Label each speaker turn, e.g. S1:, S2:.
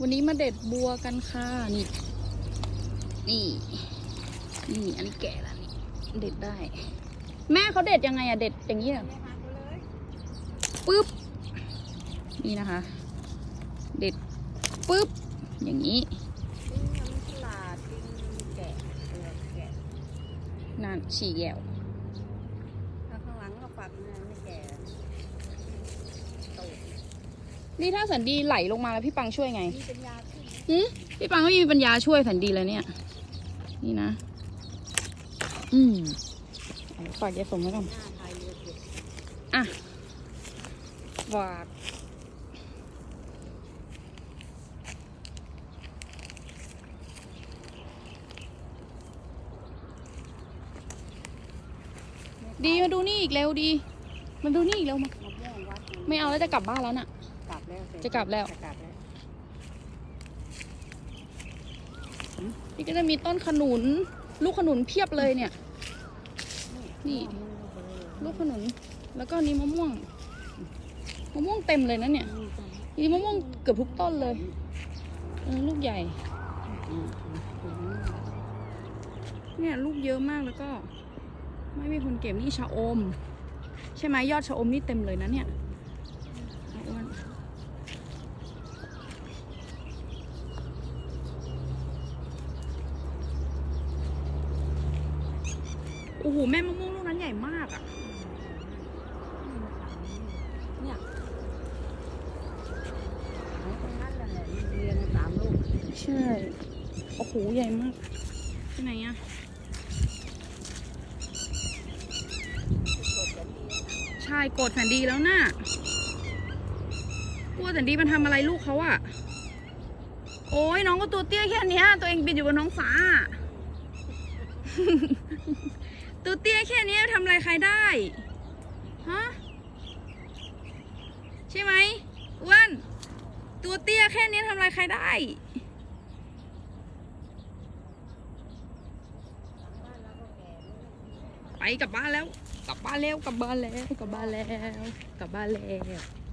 S1: วันนี้มาเด็ดบัวกันค่ะนี่ นี่ นี่อันนี้แก่แล้วนี่เด็ดได้ แม่เขาเด็ดยังไงอะเด็ดอย่างนี้เหรอปึ๊บนี่นะคะ เด็ดปึ๊บอย่างนี้
S2: นั่น
S1: ฉี่แก้ว
S2: ข้างหลังก็ฝักนี่ยไม่แก่
S1: นี่ถ้าสันดีไหลลงมาแล้วพี่ปังช่วยไง
S2: นี่เป็นยาขึ้น
S1: หืมพี่ปังก็มีปัญญาช่วยสันดีแล้วเนี่ย นี่นะ อืมเอาฝากยายสมไว้ก่อน
S2: หน้าไทยเรือเก็บ
S1: อะฝากดีมาดูนี่อีกเร็วดีมาดูนี่อีกเร็วมา
S2: มะม่วงวัดน
S1: ไม่เอาแล้วจะกลับบ้านแล้วน่ะ
S2: กลับ แล้วเสร็จ
S1: จะกลับแล้ว
S2: จะกลับแล้ว
S1: นี่ก็จะมีต้นขนุน ลูกขนุนเพียบเลยเนี่ย นี่ ลูกขนุน แล้วก็นี่มะม่วง มะม่วงเต็มเลยนะเนี่ยนี่มะม่วงเกือบทุกต้นเลยเออลูกใหญ่ เนี่ยลูกเยอะมากแล้วก็ ไม่มีคนเก็บนี่ชะอม ใช่ไหมยอดชะอมนี่เต็มเลยนะเนี่ยเอาอ้วน อ้โหแม่มะม่วงลูกนั้นใหญ่มากอะ่ะ
S2: เนี่ยเอาตรงนั้นแหละเรียงสามลูก
S1: ใช่โอ้โหใหญ่มากที่ไหนอะ
S2: สดกันดีนะ
S1: ใช่กดแสนดีแล้วน่ะกลัวแสนดีมันทำอะไรลูกเขาอะโอ้ยน้องก็ตัวเตี้ยแค่เนี้ยตัวเองบินอยู่บนท้องฟ้า ตัวเตี้ยแค่นี้ทำอะไรใครได้ฮะใช่ไหมอ้วนตัวเตี้ยแค่นี้ทำอะไรใครได้ไปกลับบ้านแล้ว กลับบ้านแล้วกลับบ้านแล้วกลับบ้านแล้วกลับบ้านแล้ว